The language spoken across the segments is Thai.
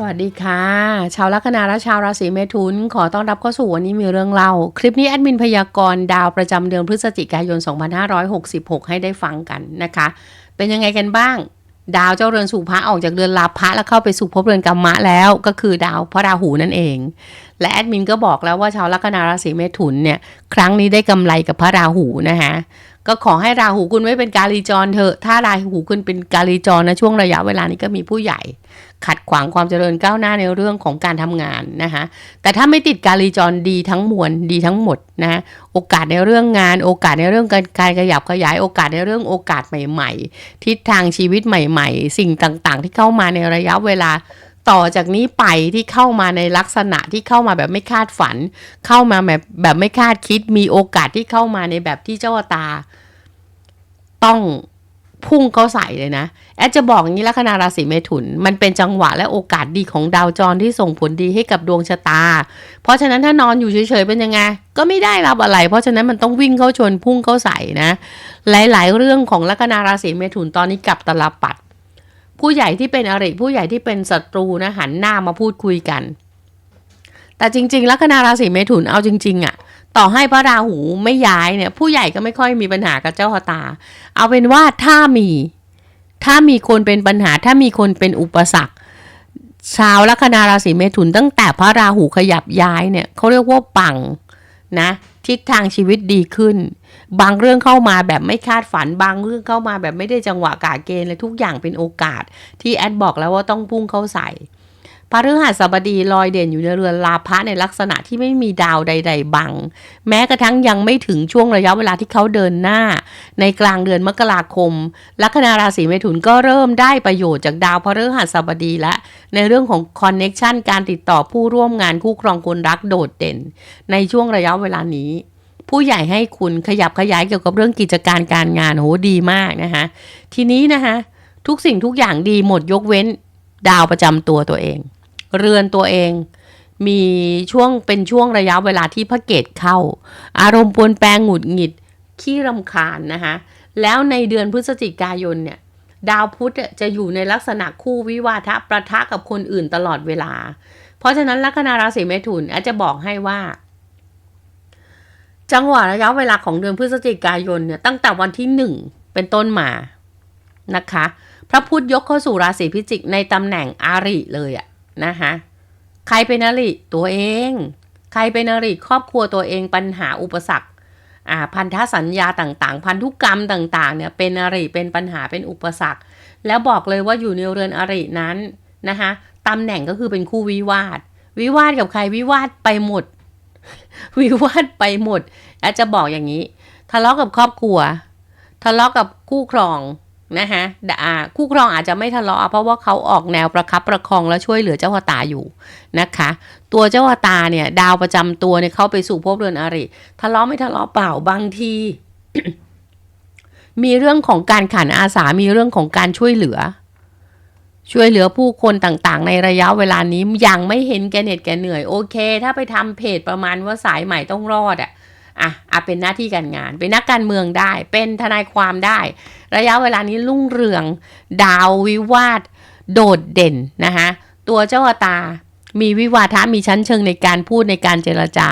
สวัสดีค่ะ ชาวลัคนาและชาวราศีเมถุน ขอต้อนรับเข้าสู่วันนี้มีเรื่องเล่า คลิปนี้แอดมินพยากรณ์ดาวประจำเดือนพฤศจิกายน 2566 ให้ได้ฟังกันนะคะ เป็นยังไงกันบ้าง ดาวเจ้าเรือนสู่พระออกจากเรือนลาภะแล้วเข้าไปสู่ภพเรือนกรรมะแล้ว ก็คือดาวพระราหูนั่นเอง และแอดมินก็บอกแล้วว่าชาวลัคนาราศีเมถุนเนี่ยครั้งนี้ได้กำไรกับพระราหูนะคะก็ขอให้ราหูคุณไม่เป็นกาลีจรเถอะถ้าราหูคุณเป็นกาลีจรนะช่วงระยะเวลานี้ก็มีผู้ใหญ่ ขัดขวางความเจริญก้าวหน้าในเรื่องของการทำงานนะคะแต่ถ้าไม่ติดกาลีจรดีทั้งมวลดีทั้งหมดนะโอกาสในเรื่องงาน โอกาสในเรื่องการการขยับขยาย โอกาสในเรื่องโอกาสใหม่ ๆ ทิศทางชีวิตใหม่ ๆ สิ่งต่างๆ ที่เข้ามาในระยะเวลาต่อจากนี้ไปที่เข้ามาในลักษณะที่เข้ามาแบบไม่คาดฝัน เข้ามาแบบแบบไม่คาดคิดมีโอกาสที่เข้ามาในแบบที่เจ้าตา ต้อง พุ่งเข้าใส่เลยนะ แอดจะบอกอย่างนี้ลัคนาราศีเมถุน มันเป็นจังหวะและโอกาสดีของดาวจรที่ส่งผลดีให้กับดวงชะตา เพราะฉะนั้นถ้านอนอยู่เฉยๆเป็นยังไง ก็ไม่ได้รับอะไร เพราะฉะนั้นมันต้องวิ่งเข้าชนพุ่งเข้าใส่นะ หลายๆ เรื่องของลัคนาราศีเมถุนตอนนี้กลับตลปัด ผู้ใหญ่ที่เป็นอริผู้ใหญ่ที่เป็นศัตรูนะหันหน้ามาพูดคุยกัน แต่จริง ๆ ลัคนาราศีเมถุนเอาจริง ๆอะ ต่อให้พระราหูไม่ย้ายเนี่ย ผู้ใหญ่ก็ไม่ค่อยมีปัญหากับเจ้าชะตา เอาเป็นว่าถ้ามี ถ้ามีคนเป็นปัญหา ถ้ามีคนเป็นอุปสรรคชาวลัคนาราศีเมถุนตั้งแต่พระราหูขยับย้ายเนี่ยเขาเรียกว่าปังนะทิศทางชีวิตดีขึ้น บางเรื่องเข้ามาแบบไม่คาดฝัน บางเรื่องเข้ามาแบบไม่ได้จังหวะกาเกณฑ์เลยทุกอย่างเป็นโอกาส ที่แอดบอกแล้วว่าต้องพุ่งเข้าใส่ พระฤหัสบดีลอยเด่นอยู่ในเรือนลาภะในลักษณะที่ไม่มีดาวใด ๆ บัง แม้กระทั่งยังไม่ถึงช่วงระยะเวลาที่เขาเดินหน้า ในกลางเดือนมกราคม ลัคนาราศีเมถุนก็เริ่มได้ประโยชน์จากดาวพระฤหัสบดีและ ในเรื่องของคอนเน็ชันการติดต่อผู้ร่วมงานคู่ครองคนรักโดดเด่น ในช่วงระยะเวลานี้ผู้ใหญ่ให้คุณขยับขยายเกี่ยวกับเรื่องกิจการการงานโหดีมากนะคะทีนี้นะคะทุกสิ่งทุกอย่างดีหมดยกเว้นดาวประจำตัวตัวเอง เรือนตัวเอง มีช่วงเป็นช่วงระยะเวลาที่พระเกตเข้า อารมณ์ปวนแปรหงุดหงิดขี้รำคาญนะคะแล้วในเดือนพฤศจิกายนเนี่ยดาวพุธจะอยู่ในลักษณะคู่วิวาทะประทะกับคนอื่นตลอดเวลา เพราะฉะนั้นลัคนาราศีเมถุนอาจจะบอกให้ว่า จังหวะระยะเวลาของเดือนพฤศจิกายนเนี่ยตั้งแต่วันที่หนึ่งเป็นต้นมานะคะ พระพุธยกเข้าสู่ราศีพิจิกในตำแหน่งอาริเลยอะ นะคะใครเป็นอริตัวเอง ใครเป็นอริครอบครัวตัวเองปัญหาอุปสรรคอ่าพันธสัญญาต่างๆ พันธุกรรมต่างๆเนี่ยเป็นอริเป็นปัญหาเป็นอุปสรรค แล้วบอกเลยว่าอยู่ในเรือนอรินั้นนะคะตำแหน่งก็คือเป็นคู่วิวาท วิวาทกับใครวิวาทไปหมด วิวาทไปหมดอาจจะบอกอย่างนี้ ทะเลาะกับครอบครัว ทะเลาะกับคู่ครอง นะคะคู่ครองอาจจะไม่ทะเลาะเพราะว่าเขาออกแนวประคับประคองและช่วยเหลือเจ้าชะตาอยู่นะคะ ตัวเจ้าชะตาเนี่ย ดาวประจำตัวเนี่ยเข้าไปสู่ภพเรือนอริทะเลาะไม่ทะเลาะเปล่าบางทีมีเรื่องของการขันอาสา มีเรื่องของการช่วยเหลือ ช่วยเหลือผู้คนต่างๆ ในระยะเวลานี้ยังไม่เห็นแกเหน็ดแกเหนื่อยโอเค ถ้าไปทำเพจประมาณว่าสายใหม่ต้องรอดอะ อะอะเป็นหน้าที่การงาน เป็นนักการเมืองได้ เป็นทนายความได้ ระยะเวลานี้รุ่งเรือง ดาววิวาท โดดเด่นนะคะตัวเจ้าตา มีวิวาทะมีชั้นเชิงในการพูดในการเจรจา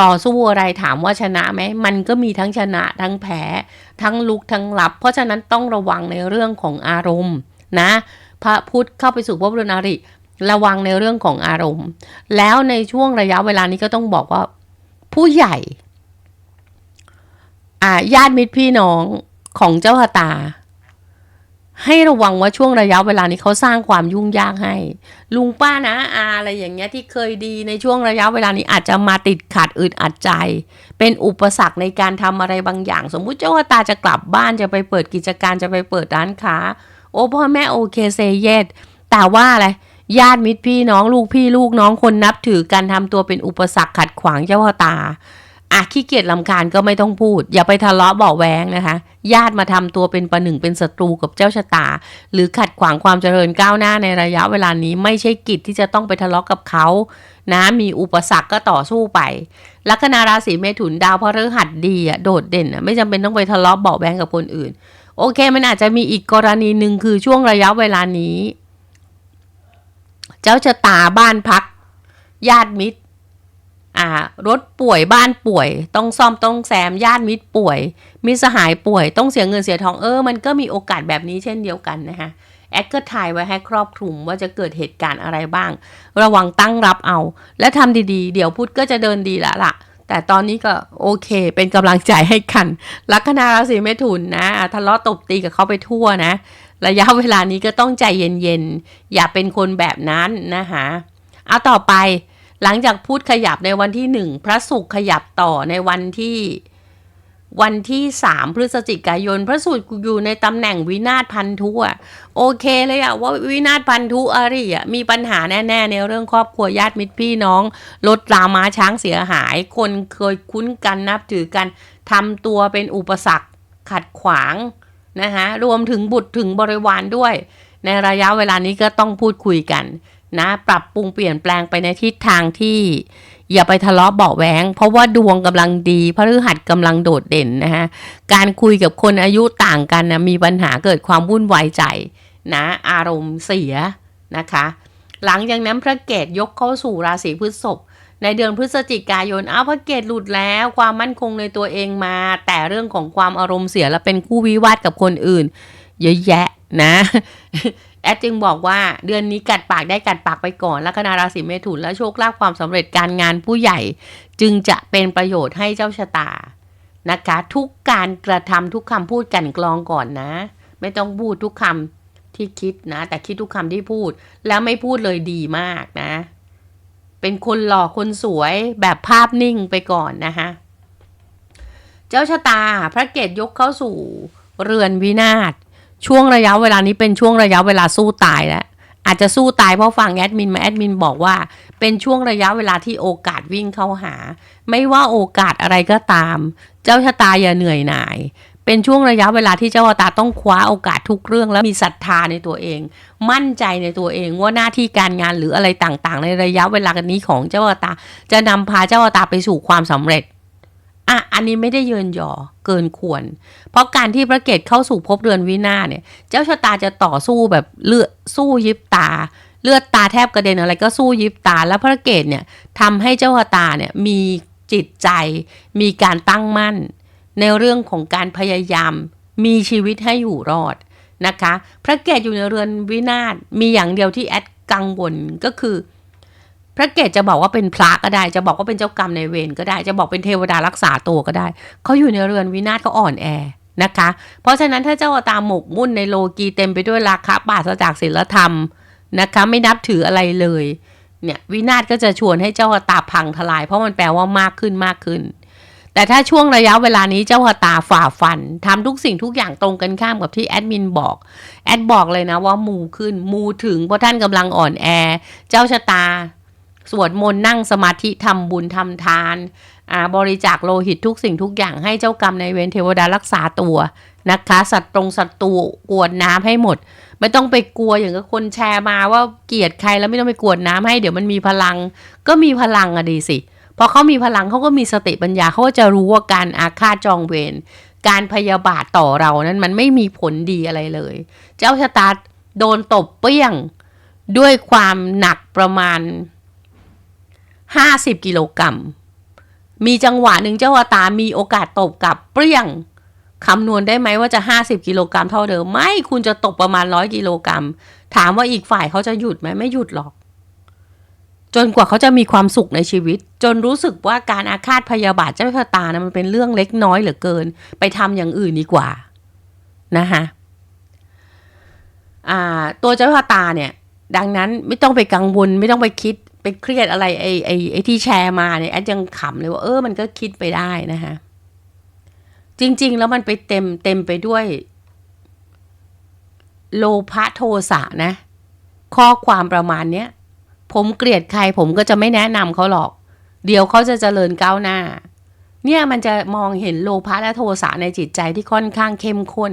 ต่อสู้อะไรถามว่าชนะไหมมันก็มีทั้งชนะทั้งแพ้ทั้งลุกทั้งรับ เพราะฉะนั้นต้องระวังในเรื่องของอารมณ์นะพระพุทธเข้าไปสู่พระบรณาริระวังในเรื่องของอารมณ์ แล้วในช่วงระยะเวลานี้ก็ต้องบอกว่า ผู้ใหญ่ อ่าญาติมิตรพี่น้องของเจ้าชะตา ให้ระวังว่าช่วงระยะเวลานี้เขาสร้างความยุ่งยากให้ ลุงป้านะอาอะไรอย่างเงี้ยที่เคยดีในช่วงระยะเวลานี้อาจจะมาติดขัดอึดอัดใจ เป็นอุปสรรคในการทำอะไรบางอย่าง สมมุติเจ้าชะตาจะกลับบ้านจะไปเปิดกิจการจะไปเปิดร้านค้า โอ้พ่อแม่โอเคเซเยสแต่ว่าอะไรญาติมิตรพี่น้องลูกพี่ลูกน้องคนนับถือการทำตัวเป็นอุปสรรคขัดขวางเจ้าชะตา อะขี้เกียจลำคาญก็ไม่ต้องพูด อย่าไปทะเลาะเบาะแวงนะคะ ญาติมาทำตัวเป็นประหนึ่งเป็นศัตรูกับเจ้าชะตา หรือขัดขวางความเจริญก้าวหน้าในระยะเวลานี้ไม่ใช่กิจที่จะต้องไปทะเลาะกับเขานะมีอุปสรรคก็ต่อสู้ไป ลัคนาราศีเมถุนดาวพฤหัสดีอะโดดเด่นอะไม่จำเป็นต้องไปทะเลาะเบาแวงกับคนอื่น โอเค มันอาจจะมีอีกกรณีหนึ่งคือช่วงระยะเวลานี้ เจ้าชะตาบ้านพัก ญาติมิตร อ่ารถป่วยบ้านป่วย ต้องซ่อมต้องแซมญาติมิตรป่วย มิสหายป่วย ต้องเสียเงินเสียทองเออ มันก็มีโอกาสแบบนี้เช่นเดียวกันนะคะแอดก็ถ่ายไว้ให้ครอบคลุมว่าจะเกิดเหตุการณ์อะไรบ้าง ระวังตั้งรับเอา และทำดีๆ เดี๋ยวพุทธก็จะเดินดีล้วล่ะ แต่ตอนนี้ก็โอเค เป็นกำลังใจให้กัน ลัคนาราศีเมถุนนะทะเลาะตบตีกับเขาไปทั่วนะ ระยะเวลานี้ก็ต้องใจเย็นๆ อย่าเป็นคนแบบนั้นนะคะเอาต่อไป หลังจากพูดขยับในวันที่หนึ่งพระศุกร์ขยับต่อในวันที่ วันที่สามพฤศจิกายน พระศุกร์อยู่ในตำแหน่งวินาศพันธุอะโอเคเลยอะว่าวินาศพันธุอะไรอะมีปัญหาแน่ๆในเรื่องครอบครัวญาติมิตรพี่น้องรถรามาช้างเสียหาย คนเคยคุ้นกันนับถือกันทำตัวเป็นอุปสรรคขัดขวางนะคะรวมถึงบุตรถึงบริวารด้วย ในระยะเวลานี้ก็ต้องพูดคุยกัน นะ ปรับปรุงเปลี่ยนแปลงไปในทิศทางที่อย่าไปทะเลาะเบาแหวง เพราะว่าดวงกำลังดีพฤหัสกำลังโดดเด่นนะฮะการคุยกับคนอายุต่างกันนะมีปัญหาเกิดความวุ่นวายใจนะอารมณ์เสียนะคะ หลังจากนั้นพระเกตยกเข้าสู่ราศีพฤษภในเดือนพฤศจิกายนอ้าวพระเกตหลุดแล้วความมั่นคงในตัวเองมา แต่เรื่องของความอารมณ์เสียและเป็นคู่วิวาทกับคนอื่น เยอะแยะนะ แอดจึงบอกว่าเดือนนี้กัดปากได้กัดปากไปก่อนลัคนาราศีเมถุนและโชคลาภความสำเร็จการงานผู้ใหญ่ จึงจะเป็นประโยชน์ให้เจ้าชะตานะคะ ทุกการกระทำทุกคำพูดกันกรองก่อนนะ ไม่ต้องพูดทุกคำที่คิดนะ แต่คิดทุกคำที่พูด แล้วไม่พูดเลยดีมากนะ เป็นคนหล่อคนสวยแบบภาพนิ่งไปก่อนนะคะเจ้าชะตาพระเกตยกเข้าสู่เรือนวินาศ ช่วงระยะเวลานี้เป็นช่วงระยะเวลาสู้ตายแล้วอาจจะสู้ตายเพราะฟังแอดมินมาแอดมินบอกว่า เป็นช่วงระยะเวลาที่โอกาสวิ่งเข้าหา ไม่ว่าโอกาสอะไรก็ตาม เจ้าชะตาอย่าเหนื่อยหน่าย เป็นช่วงระยะเวลาที่เจ้าชะตาต้องคว้าโอกาสทุกเรื่อง แล้วมีศรัทธาในตัวเอง มั่นใจในตัวเองว่าหน้าที่การงานหรืออะไรต่างๆ ในระยะเวลานี้ของเจ้าชะตา จะนำพาเจ้าชะตาไปสู่ความสำเร็จ อะอันนี้ไม่ได้เยินหยอเกินควร เพราะการที่พระเกตเข้าสู่ภพเรือนวินาศเนี่ย เจ้าชะตาจะต่อสู้แบบเลือดสู้ยิบตา เลือดตาแทบกระเด็นอะไรก็สู้ยิบตา แล้วพระเกตเนี่ยทำให้เจ้าชะตาเนี่ยมีจิตใจ มีการตั้งมั่น ในเรื่องของการพยายาม มีชีวิตให้อยู่รอดนะคะ พระเกตอยู่ในเรือนวินาศมีอย่างเดียวที่แอดกังวลก็คือ พระเกตจะบอกว่าเป็นพระก็ได้ จะบอกว่าเป็นเจ้ากรรมในเวรก็ได้ จะบอกเป็นเทวดารักษาตัวก็ได้ เขาอยู่ในเรือนวินาศเขาอ่อนแอนะคะ เพราะฉะนั้นถ้าเจ้าตาหมกมุ่นในโลกีเต็มไปด้วยราคะปราศจากศีลธรรมนะคะ ไม่นับถืออะไรเลย เนี่ยวินาศก็จะชวนให้เจ้าตาพังทลาย เพราะมันแปลว่ามากขึ้นมากขึ้น แต่ถ้าช่วงระยะเวลานี้เจ้าตาฝ่าฟันทำทุกสิ่งทุกอย่างตรงกันข้ามกับที่แอดมินบอก แอดบอกเลยนะว่ามูขึ้นมูถึงเพราะท่านกำลังอ่อนแอ เจ้าชะตา สวดมนต์นั่งสมาธิทำบุญทำทานาบริจาคโลหิตทุกสิ่งทุกอย่างให้เจ้ากรรมในเวรเทวดารักษาตัวนะคะ สัตว์ตรงศัตรูกวดน้ำให้หมด ไม่ต้องไปกลัวอย่างกับคนแชร์มาว่าเกลียดใครแล้วไม่ต้องไปกวดน้ำให้เดี๋ยวมันมีพลัง ก็มีพลังอะดีสิพอเขามีพลังเขาก็มีสติปัญญาเขาก็จะรู้ว่าการอาฆาตจองเวรการพยาบาทต่อเรานั้นมันไม่มีผลดีอะไรเลย เจ้าชะตาโดนตบเปี้ยงด้วยความหนักประมาณ ห้าสิบกิโลกรัม มีจังหวะหนึ่งเจ้าอตามีโอกาสตบกลับเปรี้ยงคำนวณได้ไหมว่าจะห้าสิบกิโลกรัมเท่าเดิม ไม่คุณจะตกประมาณร้อยกิโลกรัม ถามว่าอีกฝ่ายเขาจะหยุดไหมไม่หยุดหรอก จนกว่าเขาจะมีความสุขในชีวิต จนรู้สึกว่าการอาฆาตพยาบาทเจ้าชะตานะมันเป็นเรื่องเล็กน้อยเหลือเกิน ไปทำอย่างอื่นดีกว่านะคะตัวเจ้าชะตาเนี่ย ดังนั้นไม่ต้องไปกังวลไม่ต้องไปคิด ไปเครียดอะไรไอ้ไอ้ไอ้ที่แชร์มาเนี่ยแอดยังขำเลยว่าเออมันก็คิดไปได้นะคะจริง ๆ แล้วมันไปเต็มเต็มไปด้วย โลภะโทสะนะ ข้อความประมาณเนี้ยผมเกลียดใครผมก็จะไม่แนะนำเขาหรอก เดี๋ยวเขาจะเจริญก้าวหน้า เนี่ยมันจะมองเห็นโลภะและโทสะในจิตใจที่ค่อนข้างเข้มข้น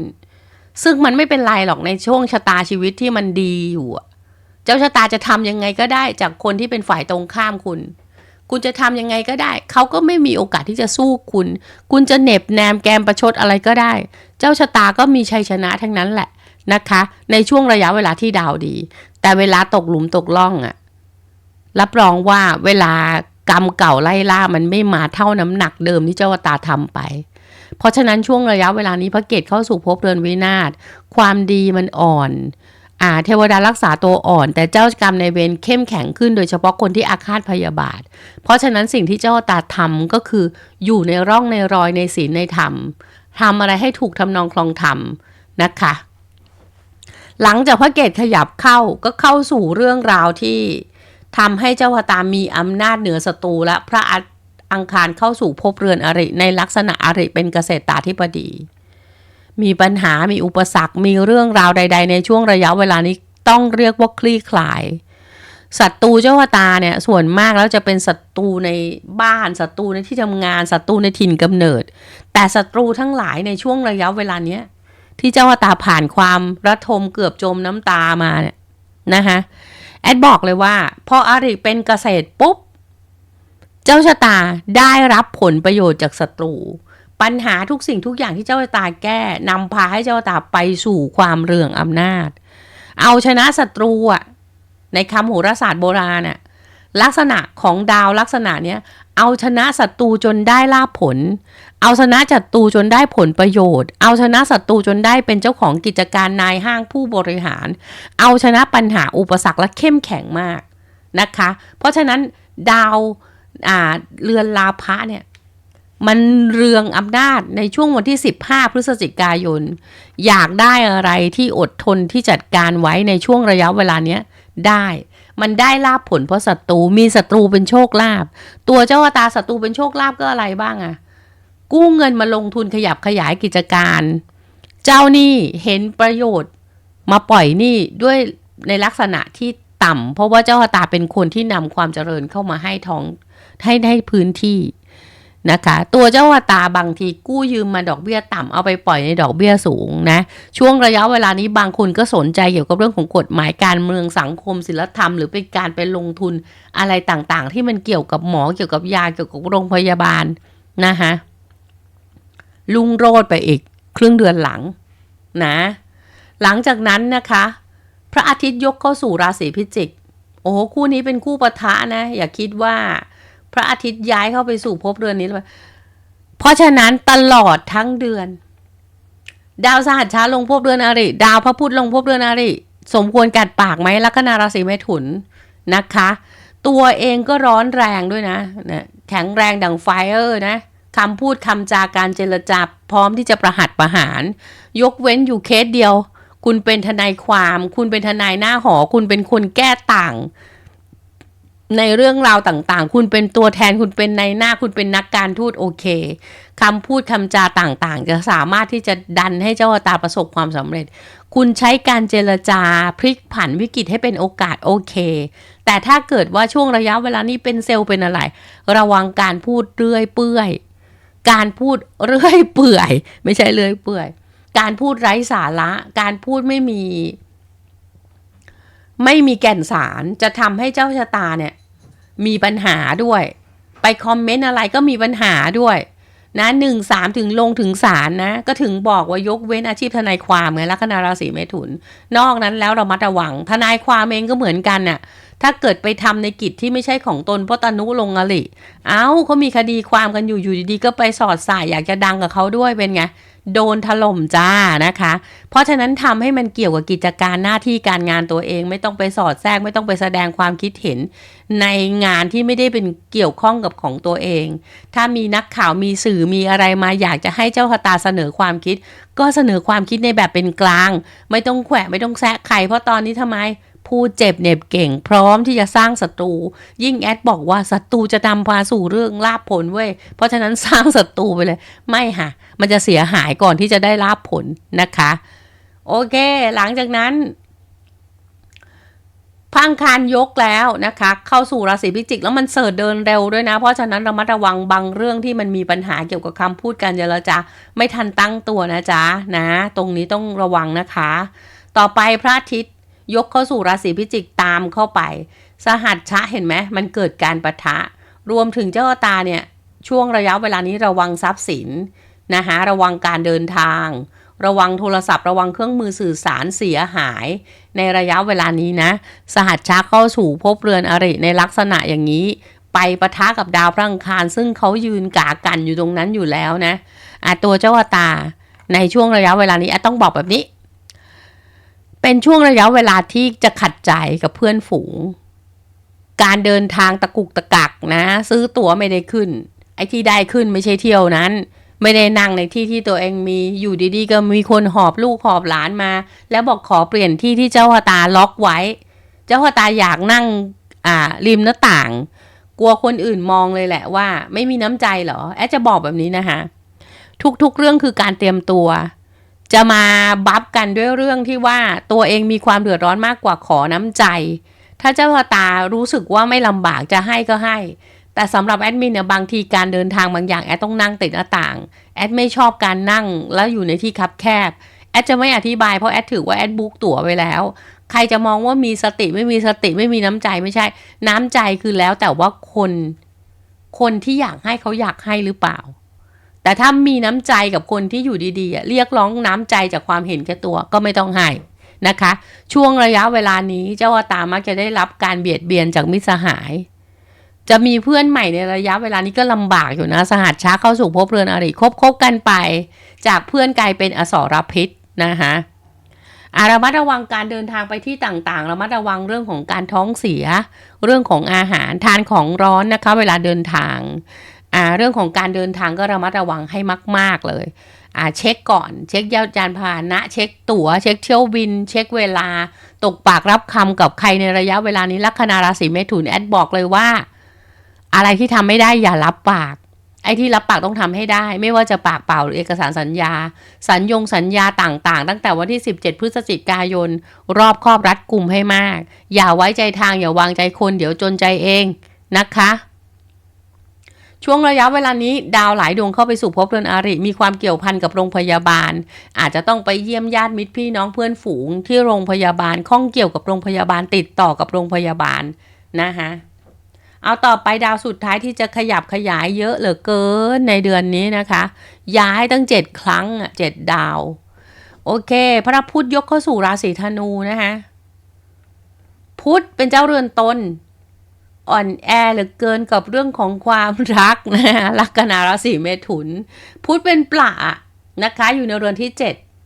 ซึ่งมันไม่เป็นไรหรอกในช่วงชะตาชีวิตที่มันดีอยู่อะ เจ้าชะตาจะทำยังไงก็ได้จากคนที่เป็นฝ่ายตรงข้ามคุณ คุณจะทำยังไงก็ได้ เขาก็ไม่มีโอกาสที่จะสู้คุณ คุณจะเหน็บแนมแกมประชดอะไรก็ได้ เจ้าชะตาก็มีชัยชนะทั้งนั้นแหละนะคะ ในช่วงระยะเวลาที่ดาวดีแต่แต่เวลาตกหลุมตกล่องอะรับรองว่าเวลากรรมเก่าไล่ล่ามันไม่มาเท่าน้ำหนักเดิมที่เจ้าตาทำไป เพราะฉะนั้นช่วงระยะเวลานี้พระเกตเข้าสู่ภพเรือนวินาศความดีมันอ่อน อ่าเทวดารักษาตัวอ่อน แต่เจ้ากรรมในเวรเข้มแข็งขึ้นโดยเฉพาะคนที่อาฆาตพยาบาท เพราะฉะนั้นสิ่งที่เจ้าตาทำก็คืออยู่ในร่องในรอยในศีลในธรรมทำอะไรให้ถูกทำนองคลองธรรมนะคะ หลังจากพระเกตขยับเข้าก็เข้าสู่เรื่องราวที่ทำให้เจ้าพตามีอำนาจเหนือศัตรูและพระอังคารเข้าสู่ภพเรือนอริในลักษณะอริเป็นเกษตรตาธิบดี มีปัญหา มีอุปสรรค มีเรื่องราวใด ๆ ในช่วงระยะเวลานี้ต้องเรียกว่าคลี่คลาย ศัตรูเจ้าพตาเนี่ยส่วนมากแล้วจะเป็นศัตรูในบ้าน ศัตรูในที่ทำงาน ศัตรูในถิ่นกำเนิด แต่ศัตรูทั้งหลายในช่วงระยะเวลาเนี้ยที่เจ้าตาผ่านความระทมเกือบจมน้ำตามาเนี่ยนะคะแอดบอกเลยว่าพออาริเป็นเกษตรปุ๊บ เจ้าชะตาได้รับผลประโยชน์จากศัตรู ปัญหาทุกสิ่งทุกอย่างที่เจ้าตาแก้นำพาให้เจ้าตาไปสู่ความเรืองอำนาจ เอาชนะศัตรูอะในคำโหราศาสตร์โบราณน่ะลักษณะของดาวลักษณะเนี้ยเอาชนะศัตรูจนได้ลาผล เอาชนะศัตรูจนได้ผลประโยชน์ เอาชนะศัตรูจนได้เป็นเจ้าของกิจการนายห้างผู้บริหาร เอาชนะปัญหาอุปสรรคและเข้มแข็งมากนะคะ เพราะฉะนั้นดาวเรือนลาภะเนี่ย มันเรืองอำนาจในช่วงวันที่ 15 พฤศจิกายน อยากได้อะไรที่อดทนที่จัดการไว้ในช่วงระยะเวลาเนี้ยได้ มันได้ลาบผลเพราะศัตรูมีศัตรูเป็นโชคลาบตัวเจ้าตาศัตรูเป็นโชคลาบก็อะไรบ้างอะกู้เงินมาลงทุนขยับขยายกิจการ เจ้านี่เห็นประโยชน์มาปล่อยนี่ด้วยในลักษณะที่ต่ำเพราะว่าเจ้าตาเป็นคนที่นำความเจริญเข้ามาให้ท้องให้ให้พื้นที่ นะคะ ตัวเจ้าวตาบางทีกู้ยืมมาดอกเบี้ยต่ำเอาไปปล่อยในดอกเบี้ยสูงนะ ช่วงระยะเวลานี้บางคนก็สนใจเกี่ยวกับเรื่องของกฎหมายการเมืองสังคมศิลธรรม หรือเป็นการไปลงทุนอะไรต่างๆ ที่มันเกี่ยวกับหมอเกี่ยวกับยาเกี่ยวกับโรงพยาบาลนะคะลุงโรดไปอีกครึ่งเดือนหลังนะ หลังจากนั้นนะคะ พระอาทิตย์ยกเข้าสู่ราศีพิจิกโอ้คู่นี้เป็นคู่ปะทะนะ อย่าคิดว่า ระอาทิตย์ย้ายเข้าไปสู่ภพเรือนนี้เลยเพราะฉะนั้นตลอดทั้งเดือน ดาวสหัสช้าลงภพเรือนอริ ดาวพระพุธลงภพเรือนอริ สมควรกัดปากไหมลัคนาราศีเมถุนนะคะ ตัวเองก็ร้อนแรงด้วยนะนะแข็งแรงดังไฟเออร์นะคำพูดคำจาการเจรจาพร้อมที่จะประหัตประหาร ยกเว้นอยู่เคสเดียว คุณเป็นทนายความ คุณเป็นทนายหน้าหอ คุณเป็นคนแก้ต่าง ในเรื่องราวต่างๆ คุณเป็นตัวแทนคุณเป็นในหน้าคุณเป็นนักการทูตโอเคคำพูดคำจาต่างๆ จะสามารถที่จะดันให้เจ้าตาประสบความสำเร็จ คุณใช้การเจรจาพลิกผันวิกฤตให้เป็นโอกาสโอเค แต่ถ้าเกิดว่าช่วงระยะเวลานี้เป็นเซลล์เป็นอะไร ระวังการพูดเรื่อยเปื่อย การพูดเรื่อยเปื่อย ไม่ใช่เรื่อยเปื่อย การพูดไร้สาระ การพูดไม่มี ไม่มีแก่นสารจะทำให้เจ้าชะตาเนี่ย มีปัญหาด้วย ไปคอมเมนต์อะไรก็มีปัญหาด้วยนะหนึ่งสามถึงลงถึงศาลนะ ก็ถึงบอกว่ายกเว้นอาชีพทนายความไงลัคนาราศีเมถุน นอกนั้นแล้วเรามัดระวัง ทนายความเองก็เหมือนกันน่ะ ถ้าเกิดไปทำในกิจที่ไม่ใช่ของตนเพราะตนุลงอลิ เอ้าเขามีคดีความกันอยู่อยู่ดีๆ ก็ไปสอดสายอยากจะดังกับเขาด้วยเป็นไง โดนถล่มจ้านะคะ เพราะฉะนั้นทำให้มันเกี่ยวกับกิจการหน้าที่การงานตัวเอง ไม่ต้องไปสอดแทรกไม่ต้องไปแสดงความคิดเห็น ในงานที่ไม่ได้เป็นเกี่ยวข้องกับของตัวเอง ถ้ามีนักข่าวมีสื่อมีอะไรมาอยากจะให้เจ้าคตาเสนอความคิด ก็เสนอความคิดในแบบเป็นกลาง ไม่ต้องแขวะไม่ต้องแซะใครเพราะตอนนี้ทำไม พูดเจ็บเน็บเก่ง พร้อมที่จะสร้างศัตรู ยิ่งแอดบอกว่าศัตรูจะนำพาสู่เรื่องลาบผลเว้ยเพราะฉะนั้นสร้างศัตรูไปเลย ไม่ค่ะ มันจะเสียหายก่อนที่จะได้ลาบผลนะคะ โอเค หลังจากนั้นพังคารยกแล้วนะคะ เข้าสู่ราศีพิจิก แล้วมันเสิร์ชเดินเร็วด้วยนะ เพราะฉะนั้นรามาระวังบางเรื่องที่มันมีปัญหาเกี่ยวกับคำพูดกันเจรจาไม่ทันตั้งตัวนะจ๊ะนะ ตรงนี้ต้องระวังนะคะ ต่อไปพระอาทิตย์ ยกเข้าสู่ราศีพิจิกตามเข้าไป สหัสชะเห็นไหมมันเกิดการประทะ รวมถึงเจ้าตาเนี่ยช่วงระยะเวลานี้ระวังทรัพย์สินนะคะระวังการเดินทาง ระวังโทรศัพท์ ระวังเครื่องมือสื่อสารเสียหาย ในระยะเวลานี้นะ สหัสชักเข้าสู่ภพเรือนอริในลักษณะอย่างนี้ ไปปะทะกับดาวพระอังคาร ซึ่งเขายืนกากันอยู่ตรงนั้นอยู่แล้วนะอะตัวเจ้าตาในช่วงระยะเวลานี้ต้องบอกแบบนี้ เป็นช่วงระยะเวลาที่จะขัดใจกับเพื่อนฝูง การเดินทางตะกุกตะกักนะ ซื้อตั๋วไม่ได้ขึ้น ไอ้ที่ได้ขึ้นไม่ใช่เที่ยวนั้น ไม่ได้นั่งในที่ที่ตัวเองมีอยู่ดีๆ ก็มีคนหอบลูกหอบหลานมา แล้วบอกขอเปลี่ยนที่ที่เจ้าหตาล็อกไว้ เจ้าหตาอยากนั่งอ่าริมหน้าต่าง กลัวคนอื่นมองเลยแหละว่า ไม่มีน้ำใจเหรอแอดจะบอกแบบนี้นะคะทุกๆเรื่องคือการเตรียมตัว จะมาบัฟกันด้วยเรื่องที่ว่าตัวเองมีความเดือดร้อนมากกว่าขอน้ำใจ ถ้าเจ้าตารู้สึกว่าไม่ลำบากจะให้ก็ให้ แต่สำหรับแอดมินเนี่ยบางทีการเดินทางบางอย่างแอดต้องนั่งติดหน้าต่าง แอดไม่ชอบการนั่งแล้วอยู่ในที่คับแคบ แอดจะไม่อธิบายเพราะแอดถือว่าแอดบุ๊กตั๋วไว้แล้ว ใครจะมองว่ามีสติไม่มีสติไม่มีน้ำใจไม่ใช่ น้ำใจคือแล้วแต่ว่าคน คนที่อยากให้เขาอยากให้หรือเปล่า แต่ถ้ามีน้ำใจกับคนที่อยู่ดีๆ เรียกร้องน้ำใจจากความเห็นแก่ตัวก็ไม่ต้องให้นะคะ ช่วงระยะเวลานี้เจ้าอตามักจะได้รับการเบียดเบียนจากมิสหาย จะมีเพื่อนใหม่ในระยะเวลานี้ก็ลำบากอยู่นะสหัสช้าเข้าสู่ภพเรือนอริคบคบกันไป จากเพื่อนกลายเป็นอสรพิษนะคะอาระมัดระวังการเดินทางไปที่ต่างๆ ระมัดระวังเรื่องของการท้องเสีย เรื่องของอาหารทานของร้อนนะคะ เวลาเดินทาง อ่าเรื่องของการเดินทางก็ระมัดระวังให้มาก ๆ เลยอ่าเช็คก่อนเช็คยานยานพาหนะ เช็คตั๋ว เช็คเที่ยวบิน เช็คเวลา ตกปากรับคำกับใครในระยะเวลานี้ลัคนาราศีเมถุนแอดบอกเลยว่า อะไรที่ทำไม่ได้อย่ารับปากไอ้ที่รับปากต้องทำให้ได้ ไม่ว่าจะปากเปล่าหรือเอกสารสัญญา สัญญงสัญญาต่างๆ ตั้งแต่วันที่ 17 พฤศจิกายน รอบครอบรัดกลุ่มให้มาก อย่าไว้ใจทางอย่าวางใจคน เดี๋ยวจนใจเองนะคะ ช่วงระยะเวลานี้ดาวหลายดวงเข้าไปสู่ภพเรือนอาริ มีความเกี่ยวพันกับโรงพยาบาล อาจจะต้องไปเยี่ยมญาติมิตรพี่น้องเพื่อนฝูงที่โรงพยาบาลข้องเกี่ยวกับโรงพยาบาลติดต่อกับโรงพยาบาลนะคะเอาต่อไปดาวสุดท้ายที่จะขยับขยายเยอะเหลือเกินในเดือนนี้นะคะ ย้ายตั้งเจ็ดครั้งอะเจ็ดดาว โอเค พระพุธยกเข้าสู่ราศีธนูนะคะพุธเป็นเจ้าเรือนตน อ่อนแอเหลือเกินกับเรื่องของความรักนะลัคนาราศีเมถุน พุธเป็นปลานะคะ อยู่ในเรือนที่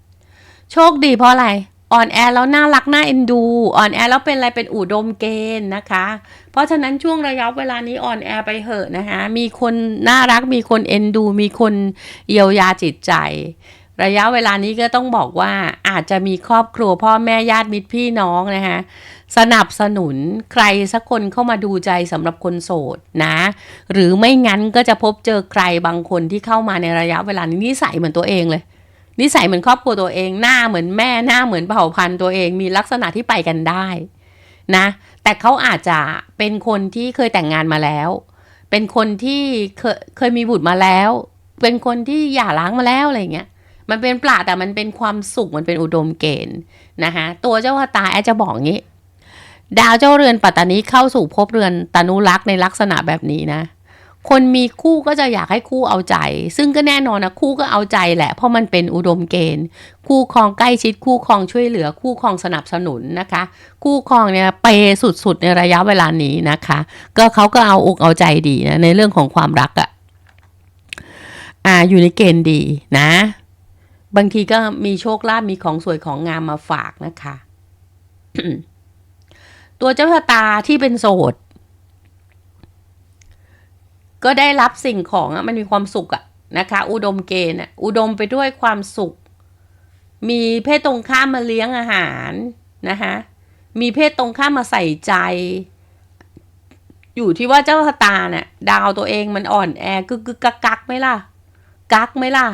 7 โชคดีเพราะอะไรอ่อนแอแล้วน่ารักน่าเอ็นดูอ่อนแอแล้วเป็นอะไรเป็นอุดมเกณฑ์นะคะ เพราะฉะนั้นช่วงระยะเวลานี้อ่อนแอไปเหอะนะคะมีคนน่ารักมีคนเอ็นดู มีคนเยียวยาจิตใจ ระยะเวลานี้ก็ต้องบอกว่าอาจจะมีครอบครัวพ่อแม่ญาติมิตรพี่น้องนะคะ สนับสนุนใครสักคนเข้ามาดูใจสำหรับคนโสดนะ หรือไม่งั้นก็จะพบเจอใครบางคนที่เข้ามาในระยะเวลานี้นิสัยเหมือนตัวเองเลย นิสัยเหมือนครอบครัวตัวเองหน้าเหมือนแม่หน้าเหมือนเผ่าพันธุ์ตัวเองมีลักษณะที่ไปกันได้นะแต่เขาอาจจะเป็นคนที่เคยแต่งงานมาแล้ว เป็นคนที่เคยเคยมีบุตรมาแล้ว เป็นคนที่หย่าร้างมาแล้วอะไรเงี้ยมันเป็นปลาแต่มันเป็นความสุขมันเป็นอุดมเกณฑ์นะคะตัวเจ้าชะตาแอดจะบอกงี้ ดาวเจ้าเรือนปัตตานีเข้าสู่ภพเรือนตนุรักษ์ในลักษณะแบบนี้นะ คนมีคู่ก็จะอยากให้คู่เอาใจ ซึ่งก็แน่นอนนะคู่ก็เอาใจแหละ เพราะมันเป็นอุดมเกณฑ์ คู่ครองใกล้ชิดคู่ครองช่วยเหลือ คู่ครองสนับสนุนนะคะ คู่ครองเนี่ยเปย์สุดๆในระยะเวลานี้นะคะ ก็เขาก็เอาอกเอาใจดีนะในเรื่องของความรักอะ่ะอ่าอยู่ในเกณฑ์ดีนะ บางทีก็มีโชคลาภมีของสวยของงามมาฝากนะคะ ตัวเจ้าชะตาที่เป็นโสด ก็ได้รับสิ่งของอะมันมีความสุขอะนะคะ อุดมเกณฑ์อะอุดมไปด้วยความสุข มีเพศตรงข้ามมาเลี้ยงอาหารนะคะมีเพศตรงข้ามมาใส่ใจ อยู่ที่ว่าเจ้าชะตาเนี่ยดาวตัวเองมันอ่อนแอกึกกึกกักกักไหมล่ะ กักไหมล่ะ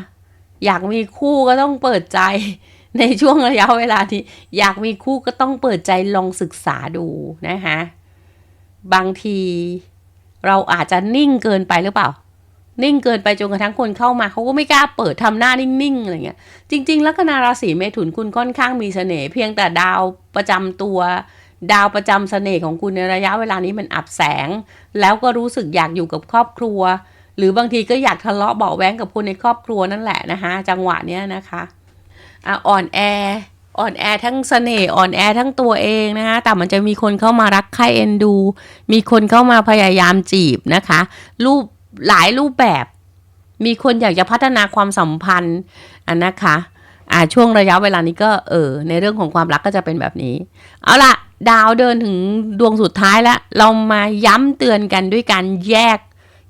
อยากมีคู่ก็ต้องเปิดใจ ในช่วงระยะเวลาที่อยากมีคู่ก็ต้องเปิดใจลองศึกษาดูนะคะบางทีเราอาจจะนิ่งเกินไปหรือเปล่า นิ่งเกินไปจนกระทั่งคนเข้ามาเขาก็ไม่กล้าเปิดทำหน้านิ่งๆอะไรเงี้ย จริง ๆ ลัคนาราศีเมถุนคุณค่อนข้างมีเสน่ห์เพียงแต่ดาวประจำตัว ดาวประจำเสน่ห์ของคุณในระยะเวลานี้มันอับแสง แล้วก็รู้สึกอยากอยู่กับครอบครัว หรือบางทีก็อยากทะเลาะเบาแว้งกับคนในครอบครัวนั่นแหละนะคะจังหวะเนี้ยนะคะ อ่อนแออ่อนแอทั้งเสน่ห์อ่อนแอทั้งตัวเองนะคะแต่มันจะมีคนเข้ามารักใคร่เอ็นดู มีคนเข้ามาพยายามจีบนะคะ รูปหลายรูปแบบ มีคนอยากจะพัฒนาความสัมพันธ์อันนะคะอ่าช่วงระยะเวลานี้ก็เออในเรื่องของความรักก็จะเป็นแบบนี้ เอาล่ะดาวเดินถึงดวงสุดท้ายแล้ว เรามาย้ำเตือนกันด้วยการแยก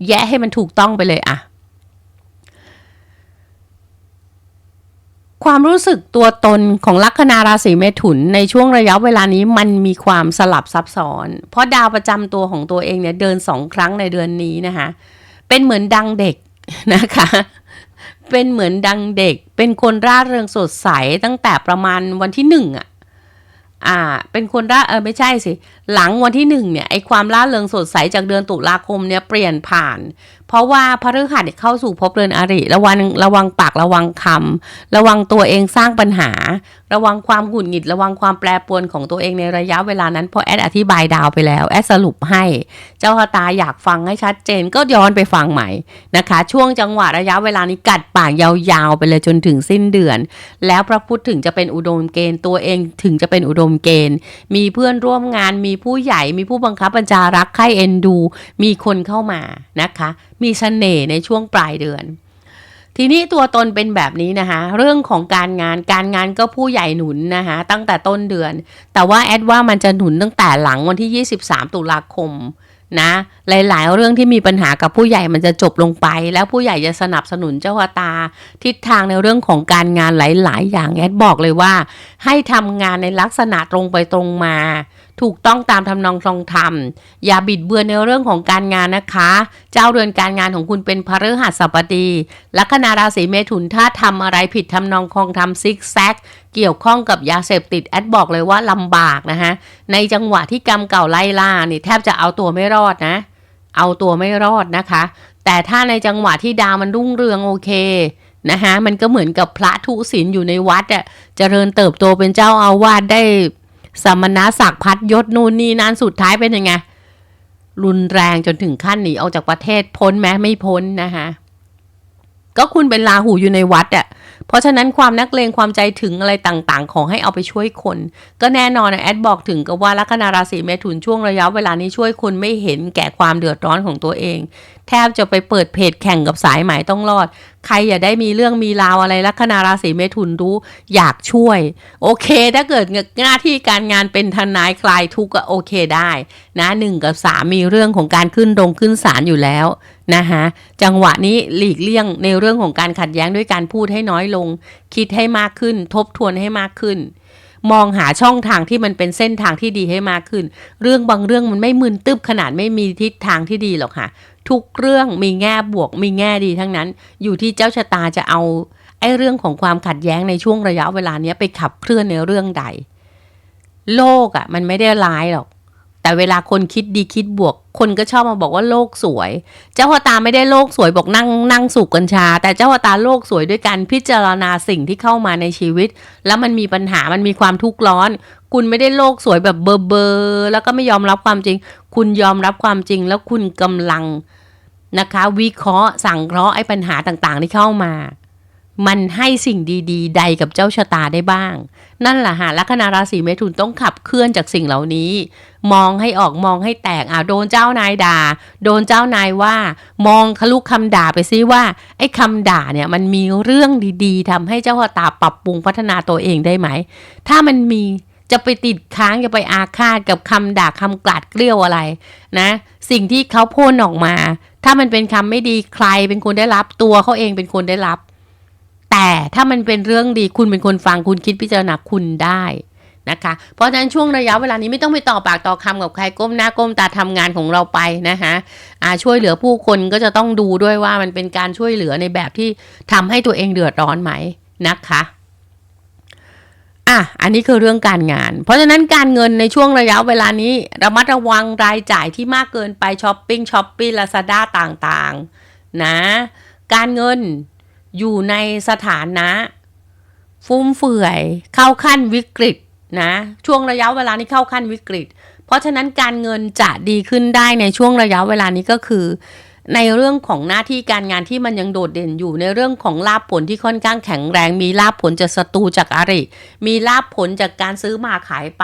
แยะให้มันถูกต้องไปเลยอะ ความรู้สึกตัวตนของลัคนาราศีเมถุนในช่วงระยะเวลานี้มันมีความสลับซับซ้อน เพราะดาวประจำตัวของตัวเองเนี่ยเดินสองครั้งในเดือนนี้นะคะเป็นเหมือนดังเด็กนะคะ เป็นเหมือนดังเด็ก เป็นคนร่าเริงสดใสตั้งแต่ประมาณวันที่หนึ่งอะอ่า เป็นคนร่าเออไม่ใช่สิ หลังวันที่หนึ่งเนี่ยไอความร่าเริงสดใสจากเดือนตุลาคมเนี่ยเปลี่ยนผ่าน เพราะว่าพฤหัสเนี่ยเข้าสู่ภพเรือนอริ ระวังระวังปากระวังคำระวังตัวเองสร้างปัญหา ระวังความหงุดหงิด ระวังความแปรปรวนของตัวเองในระยะเวลานั้นเพราะแอดอธิบายดาวไปแล้วแอดสรุปให้ เจ้าตาอยากฟังให้ชัดเจนก็ย้อนไปฟังใหม่นะคะ ช่วงจังหวะระยะเวลานี้กัดปากยาวๆไปเลยจนถึงสิ้นเดือน แล้วพระพุทธถึงจะเป็นอุดมเกณฑ์ตัวเองถึงจะเป็นอุดมเกณฑ์ มีเพื่อนร่วมงานมีผู้ใหญ่มีผู้บังคับบัญชารักใคร่เอ็นดู มีคนเข้ามานะคะมีเสน่ห์ในช่วงปลายเดือน ทีนี้ตัวตนเป็นแบบนี้นะคะ เรื่องของการงานการงานก็ผู้ใหญ่หนุนนะคะตั้งแต่ต้นเดือน แต่ว่าแอดว่ามันจะหนุนตั้งแต่หลังวันที่ 23 ตุลาคมนะหลาย ๆ เรื่องที่มีปัญหากับผู้ใหญ่มันจะจบลงไป แล้วผู้ใหญ่จะสนับสนุนเจ้าตา ทิศทางในเรื่องของการงานหลาย ๆ อย่างแอดบอกเลยว่า ให้ทำงานในลักษณะตรงไปตรงมา ถูกต้องตามทำนองทรงธรรม อย่าบิดเบือนในเรื่องของการงานนะคะ เจ้าเรือนการงานของคุณเป็นพฤหัสบดีลัคนาราศีเมถุนถ้าทำอะไรผิดทำนองคองทำซิกแซกเกี่ยวข้องกับยาเสพติดแอดบอกเลยว่าลำบากนะคะในจังหวะที่กรรมเก่าไล่ล่านี่แทบจะเอาตัวไม่รอดนะ เอาตัวไม่รอดนะคะ แต่ถ้าในจังหวะที่ดาวมันรุ่งเรืองโอเคนะคะมันก็เหมือนกับพระทุศีลอยู่ในวัดอะเจริญเติบโตเป็นเจ้าอาวาสได้ สมณศักดิ์พัดยศนู่นนี่นั่นสุดท้ายเป็นยังไงรุนแรงจนถึงขั้นหนีออกจากประเทศพ้นแม้ไม่พ้นนะคะก็คุณเป็นลาหูอยู่ในวัดอะ่ะ เพราะฉะนั้นความนักเลงความใจถึงอะไรต่างๆ ของให้เอาไปช่วยคน ก็แน่นอนนะแอดบอกถึงกับว่าลัคนาราศีเมถุนช่วงระยะเวลานี้ช่วยคนไม่เห็นแก่ความเดือดร้อนของตัวเอง แทบจะไปเปิดเพจแข่งกับสายหมายต้องรอด ใครอย่าได้มีเรื่องมีราวอะไรลัคนาราศีเมถุนรู้อยากช่วย โอเค ถ้าเกิดหน้าที่การงานเป็นทนายคลายทุกข์ก็โอเคได้นะหนึ่งกับสามมีเรื่องของการขึ้นโรงขึ้นศาลอยู่แล้วนะคะจังหวะนี้หลีกเลี่ยงในเรื่องของการขัดแย้งด้วยการพูดให้น้อยลง คิดให้มากขึ้น ทบทวนให้มากขึ้นมองหาช่องทางที่มันเป็นเส้นทางที่ดีให้มากขึ้น เรื่องบางเรื่องมันไม่มึนตึบขนาดไม่มีทิศทางที่ดีหรอกค่ะ ทุกเรื่องมีแง่บวกมีแง่ดีทั้งนั้น อยู่ที่เจ้าชะตาจะเอาไอ้เรื่องของความขัดแย้งในช่วงระยะเวลานี้ไปขับเคลื่อนในเรื่องใด โลกอะ่ะ มันไม่ได้ร้ายหรอก แต่เวลาคนคิดดีคิดบวก คนก็ชอบมาบอกว่าโลกสวย เจ้าพ่อตาไม่ได้โลกสวยบอกนั่งนั่งสูบกัญชา แต่เจ้าพ่อตาโลกสวยด้วยการพิจารณาสิ่งที่เข้ามาในชีวิต แล้วมันมีปัญหามันมีความทุกข์ร้อน คุณไม่ได้โลกสวยแบบเบอร์เบอร์แล้วก็ไม่ยอมรับความจริง คุณยอมรับความจริงแล้วคุณกำลัง นะคะ วิเคราะห์สั่งเคราะห์ไอ้ปัญหาต่างๆที่เข้ามา มันให้สิ่งดีๆ ใดกับเจ้าชะตาได้บ้าง นั่นแหละฮะลัคนาราศีเมถุนต้องขับเคลื่อนจากสิ่งเหล่านี้ มองให้ออกมองให้แตกอ่าโดนเจ้านายด่า โดนเจ้านายว่า มองทะลุกคำด่าไปซิว่า ไอ้คำด่าเนี่ยมันมีเรื่องดีๆทำให้เจ้าชะตาปรับปรุงพัฒนาตัวเองได้ไหม ถ้ามันมีจะไปติดค้างจะไปอาฆาตกับคำด่าคำกลาดเกลี้ยวอะไรนะ สิ่งที่เขาพ่นออกมา ถ้ามันเป็นคำไม่ดีใครเป็นคนได้รับตัวเขาเองเป็นคนได้รับ แต่ถ้ามันเป็นเรื่องดีคุณเป็นคนฟังคุณคิดพิจารณาคุณได้นะคะ เพราะฉะนั้นช่วงระยะเวลานี้ไม่ต้องไปต่อปากต่อคำกับใครก้มหน้าก้มตาทำงานของเราไปนะคะอ่าช่วยเหลือผู้คนก็จะต้องดูด้วยว่ามันเป็นการช่วยเหลือในแบบที่ทำให้ตัวเองเดือดร้อนไหมนะคะ อะ อันนี้คือเรื่องการงาน เพราะฉะนั้นการเงินในช่วงระยะเวลานี้ระมัดระวังรายจ่ายที่มากเกินไปช้อปปิ้งช้อปปี้ลาซาด้าต่างๆ นะ การเงินอยู่ในสถานะ ฟุ่มเฟือย เข้าขั้นวิกฤตนะ ช่วงระยะเวลานี้เข้าขั้นวิกฤต เพราะฉะนั้นการเงินจะดีขึ้นได้ในช่วงระยะเวลานี้ก็คือ ในเรื่องของหน้าที่การงานที่มันยังโดดเด่นอยู่ในเรื่องของลาบผลที่ค่อนข้างแข็งแรง มีลาบผลจากศัตรูจากอาริ มีลาบผลจากการซื้อมาขายไป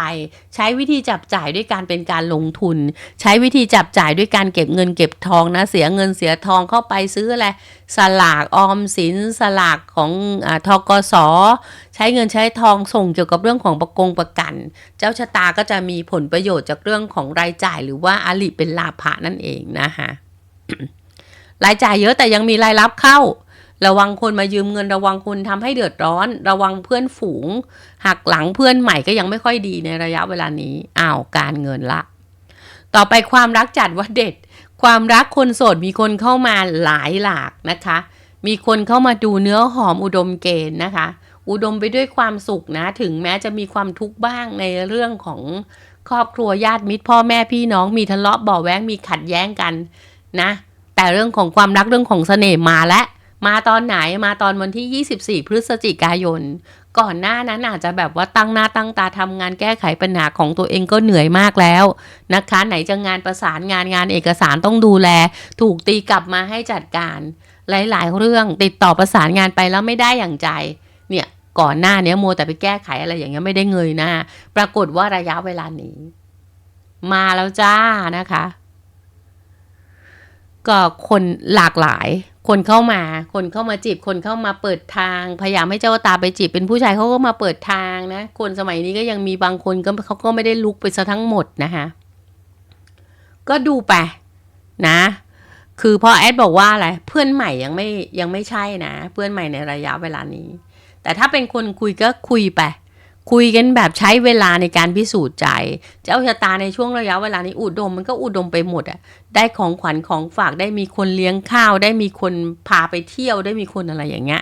ใช้วิธีจับจ่ายด้วยการเป็นการลงทุน ใช้วิธีจับจ่ายด้วยการเก็บเงินเก็บทองนะเสียเงินเสียทองเข้าไปซื้ออะไรสลากออมสินสลากของอทกสใช้เงินใช้ทองส่งเกี่ยวกับเรื่องของประกงประกัน เจ้าชะตาก็จะมีผลประโยชน์จากเรื่องของรายจ่าย หรือว่าอาลิเป็นลาภะนั่นเองนะคะ รายจ่ายเยอะแต่ยังมีรายรับเข้า ระวังคนมายืมเงินระวังคนทำให้เดือดร้อน ระวังเพื่อนฝูง หักหลังเพื่อนใหม่ก็ยังไม่ค่อยดีในระยะเวลานี้อ้าวการเงินละ ต่อไปความรักจัดว่าเด็ด ความรักคนโสดมีคนเข้ามาหลายหลากนะคะ มีคนเข้ามาดูเนื้อหอมอุดมเกณฑ์นะคะ อุดมไปด้วยความสุขนะ ถึงแม้จะมีความทุกข์บ้างในเรื่องของครอบครัวญาติมิตรพ่อแม่พี่น้องมีทะเลาะเบาะแว้งมีขัดแย้งกัน นะ แต่เรื่องของความรักเรื่องของเสน่ห์มาแล้วมาตอนไหนมาตอนวันที่ 24 พฤศจิกายน ก่อนหน้านั้นอาจจะแบบว่าตั้งหน้าตั้งตาทำงานแก้ไขปัญหาของตัวเองก็เหนื่อยมากแล้วนะคะ ไหนจะงานประสานงานงานเอกสารต้องดูแล ถูกตีกลับมาให้จัดการ หลาย ๆ เรื่องติดต่อประสานงานไปแล้วไม่ได้อย่างใจ เนี่ยก่อนหน้านี้ยโมวแต่ไปแก้ไขอะไรอย่างเงี้ยไม่ได้เงยหน้า ปรากฏว่าระยะเวลานี้ มาแล้วจ้านะคะ ก็คนหลากหลาย คนเข้ามา คนเข้ามาจีบ คนเข้ามาเปิดทาง พยายามให้เจ้าตาไปจีบ เป็นผู้ชายเขาก็มาเปิดทางนะ คนสมัยนี้ก็ยังมีบางคนก็เขาก็ไม่ได้ลุกไปซะทั้งหมดนะคะก็ดูไปนะ คือพอแอดบอกว่าอะไร เพื่อนใหม่ยังไม่ยังไม่ใช่นะ เพื่อนใหม่ในระยะเวลานี้ แต่ถ้าเป็นคนคุยก็คุยไป คุยกันแบบใช้เวลาในการพิสูจน์ใจ เจ้าชะตาในช่วงระยะเวลานี้อุดมมันก็อุดมไปหมดอะได้ของขวัญของฝากได้มีคนเลี้ยงข้าว ได้มีคนพาไปเที่ยวได้มีคนอะไรอย่างเงี้ย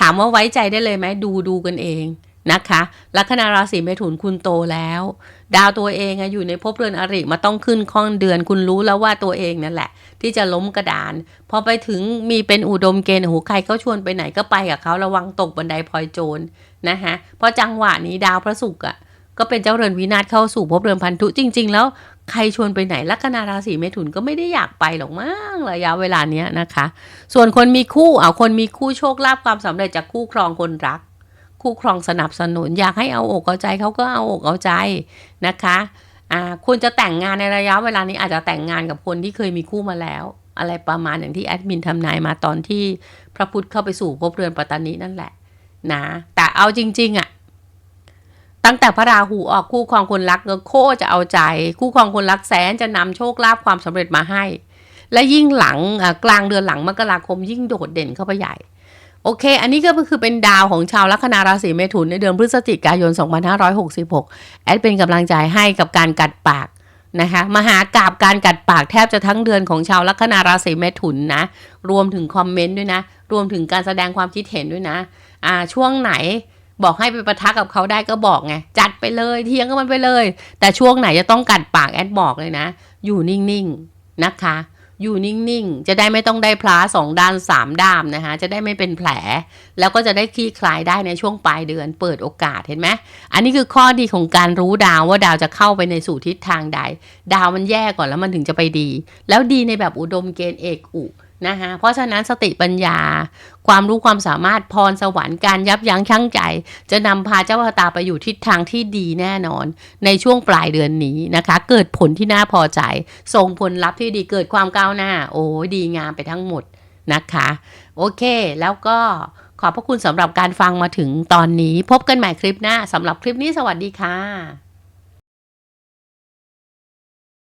ถามว่าไว้ใจได้เลยไหมดูดูกันเองนะคะลัคนาราศีเมถุนคุณโตแล้ว ดาวตัวเองอะอยู่ในภพเรือนอริมาต้องขึ้นข้อนเดือนคุณรู้แล้วว่าตัวเองนั่นแหละ ที่จะล้มกระดาน พอไปถึงมีเป็นอุดมเกณฑ์โอ้โหใครเขาชวนไปไหนก็ไปกับเขาระวังตกบันไดพลอยโจร นะคะเพราะจังหวะนี้ดาวพระศุกร์อะก็เป็นเจ้าเรือนวินาศเข้าสู่ภพเรือนพันธุจริง ๆ แล้วใครชวนไปไหนลัคนาราศีเมถุนก็ไม่ได้อยากไปหรอกมั้งระยะเวลาเนี้ยนะคะ ส่วนคนมีคู่เอาคนมีคู่โชคลาภความสำเร็จจากคู่ครองคนรัก คู่ครองสนับสนุน อยากให้เอาอกเอาใจเขาก็เอาอกเอาใจนะคะอ่าคุณจะแต่งงานในระยะเวลานี้อาจจะแต่งงานกับคนที่เคยมีคู่มาแล้ว อะไรประมาณอย่างที่แอดมินทำนายมาตอนที่พระพุทธเข้าไปสู่ภพเรือนปัตตานีนั่นแหละ นะ แต่เอาจริง ๆอะตั้งแต่พระราหูออกคู่ครองคนรักเงโคจะเอาใจ คู่ครองคนรักแสนจะนำโชคลาภความสำเร็จมาให้ และยิ่งหลังกลางเดือนหลังมกราคมยิ่งโดดเด่นเข้าไปใหญ่ โอเค อันนี้ก็คือเป็นดาวของชาวลัคนาราศีเมถุนในเดือนพฤศจิกายน 2566 แอดเป็นกำลังใจให้กับการกัดปาก นะคะมหากราบการกัดปากแทบจะทั้งเดือนของชาวลัคนาราศีเมถุนนะ รวมถึงคอมเมนต์ด้วยนะ รวมถึงการแสดงความคิดเห็นด้วยนะ อ่า ช่วงไหนบอกให้ไปประทะกับเขาได้ก็บอกไง จัดไปเลยเทียงก็มันไปเลย แต่ช่วงไหนจะต้องกัดปากแอดบอกเลยนะ อยู่นิ่งๆนะคะ อยู่นิ่งๆ จะได้ไม่ต้องได้พลาสองด้านสามด้ามนะคะ จะได้ไม่เป็นแผล แล้วก็จะได้คลี่คลายได้ในช่วงปลายเดือน เปิดโอกาสเห็นไหมอันนี้คือข้อดีของการรู้ดาวว่าดาวจะเข้าไปในสู่ทิศทางใด ดาวมันแย่ก่อนแล้วมันถึงจะไปดี แล้วดีในแบบอุดมเกณฑ์เอกอุ นะคะเพราะฉะนั้นสติปัญญา ความรู้ความสามารถพรสวรรค์การยับยั้งชั่งใจ จะนำพาเจ้าชะตาไปอยู่ทิศทางที่ดีแน่นอน ในช่วงปลายเดือนนี้นะคะ เกิดผลที่น่าพอใจ ส่งผลลัพธ์ที่ดีเกิดความก้าวหน้า โอ้ดีงามไปทั้งหมดนะคะ โอเค แล้วก็ขอบพระคุณสำหรับการฟังมาถึงตอนนี้ พบกันใหม่คลิปหน้าสำหรับคลิปนี้สวัสดีค่ะ